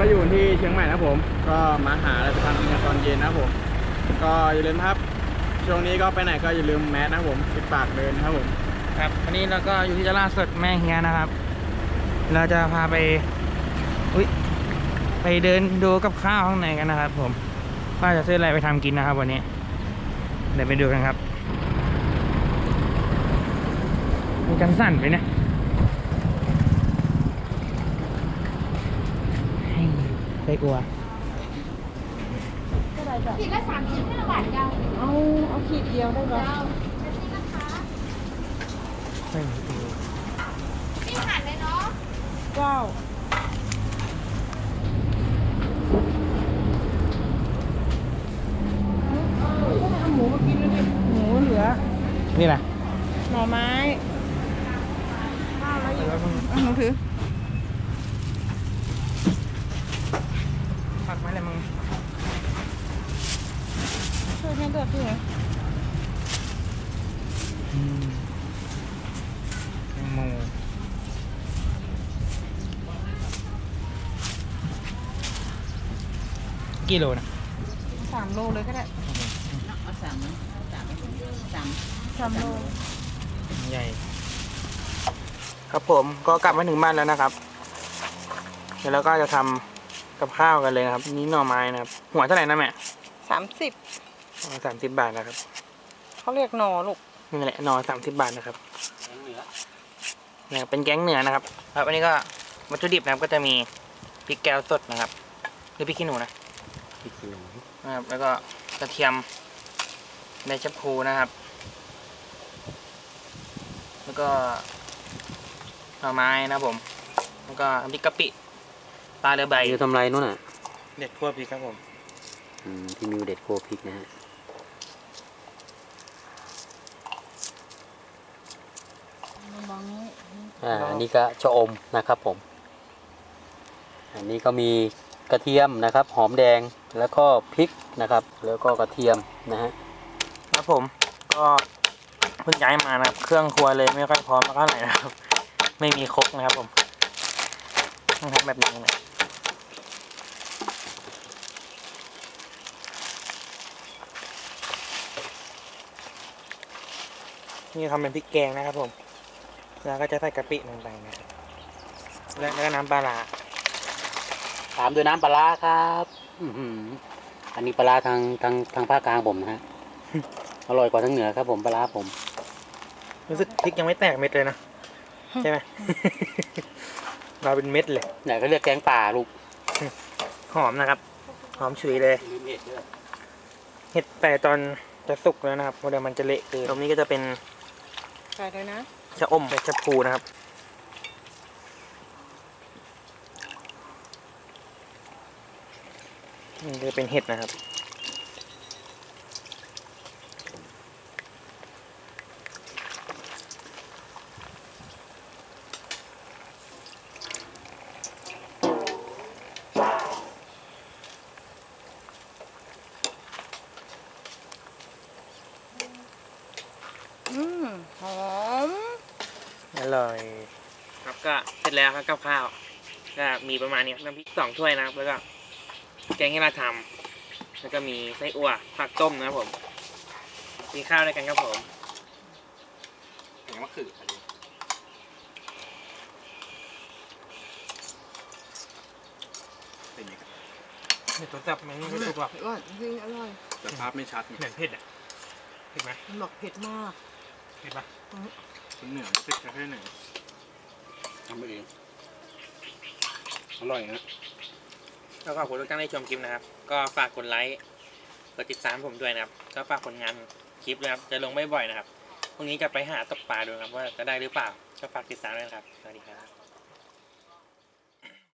ก็อยู่ที่เชียงใหม่นะผม ก็มาหาอะไรไปทำกินกันตอนเย็นนะผม ก็อย่าลืมครับ ช่วงนี้ก็ไปไหนก็อย่าลืมแมสนะผมปิดปากเดินนะครับผม ครับวันนี้เราก็อยู่ที่ตลาดสดแม่เฮียนะครับ เราจะพาไปอุยไปเดินดูกับข้าวข้างในกันนะครับ ผมว่าจะซื้ออะไรไปทำกินนะครับวันนี้ เดี๋ยวไปดูกันครับมีกันสั่นไปเนี่ยให้ ไปกลัวขีดละสามสิบห้าบาทเจ้าเอาเอาขีดเดียวได้ปะเจ้าแบบนี้นะคะไม่กลัวนี่หั่นเลยเนาะเก้าเอาหมูมากินเลยดิหมูเหลือ นี่แหละหน่อไม้ข้าวแล้วอีกอะหนูถือ ผักไหมอะไรมึงช่วยแม่เลือกพี่เหรออืมแตงโมกี่โลนะสามโลเลยก็ได้เอาสามสามสามสามโลใหญ่ ครับผมก็กลับมาถึงบ้านแล้วนะครับ เดี๋ยวเราก็จะทำ กับข้าวกันเลยนะครับ นี่หน่อไม้นะครับ หัวเท่าไหร่นะแม่สามสิบสามสิบบาทนะครับเขาเรียกหน่อลูกนี่แหละหนอสามสิบบาทนะครับเนี่ยเป็นแก๊งเหนือนะครับ ครับอันนี้ก็วัตถุดิบนะครับก็จะมีพริกแก้วสดนะครับหรือพริกขี้หนูนะพริกขี้หนูนะครับแล้วก็กระเทียมใบชะพูนะครับ แล้วก็หน่อไม้นะครับผม แล้วก็น้ำพริกกะปิ ปลาเรือใบจะทำไรนู่นน่ะเด็ดขั้วพริกครับผมอืมที่มิวเด็ดโคพริกนะฮะอ่าอันนี้ก็ชะอมนะครับผม อันนี้ก็มีกระเทียมนะครับ หอมแดงแล้วก็พริกนะครับ แล้วก็กระเทียมนะฮะครับผมก็เพิ่งย้ายมานะครับ เครื่องครัวเลยไม่ค่อยพร้อมเท่าไหร่นะครับ ไม่มีครกนะครับผมต้องทำแบบนี้นะ นี่ทำเป็นพริกแกงนะครับผม แล้วก็จะใส่กะปิลงไปนะครับแล้วแล้วก็น้ำปลาร้าตามด้วยน้ำปลาร้าครับอื้อหืออันนี้ปลาร้าทางทางทางภาคกลางผมนะฮะ อร่อยกว่าทางเหนือครับผมปลาร้าผม รู้สึกพริกยังไม่แตกเม็ดเลยนะ ใช่ไหมมาเป็นเม็ดเลย ไหนก็เรียกแกงป่าลูกหอมนะครับ หอมฉุยเลย เห็ดแต่ตอนจะสุกแล้วนะครับเพราะเดี๋ยวมันจะเละเกินตรงนี้ก็จะเป็น ใส่เลยนะชะอมและชะพูนะครับ นี่ก็จะเป็นเห็ดนะครับ อืมหอม อร่อย ครับก็เสร็จแล้วครับกับข้าวก็มีประมาณนี้ครับน้ำพริกสองถ้วยนะครับ แล้วก็แกงให้เราทำแล้วก็มีไส้อั่วผักต้มนะครับผมกินข้าวด้วยกันครับผมอย่างมะขืออันนี้เป็นยังไงเดี๋ยวตัวจับมันไม่ถูกหรอกอร่อยจริงอร่อยแต่ภาพไม่ชัดเหมือนเผ็ดอะเผ็ดไหมมันบอกเผ็ดมาก เผ็ดปะคนเหนือติดแค่ไหนทำไปเอง อร่อยนะแล้วก็ขอบคุณทุกท่านที่ชมคลิปนะครับ ก็ฝากกดไลค์ กดติดตามผมด้วยนะครับ ก็ฝากผลงานคลิปนะครับ จะลงบ่อยๆนะครับ พรุ่งนี้จะไปหาตกปลาดูครับว่าจะได้หรือเปล่า ก็ฝากติดตามด้วยนะครับ สวัสดีครับ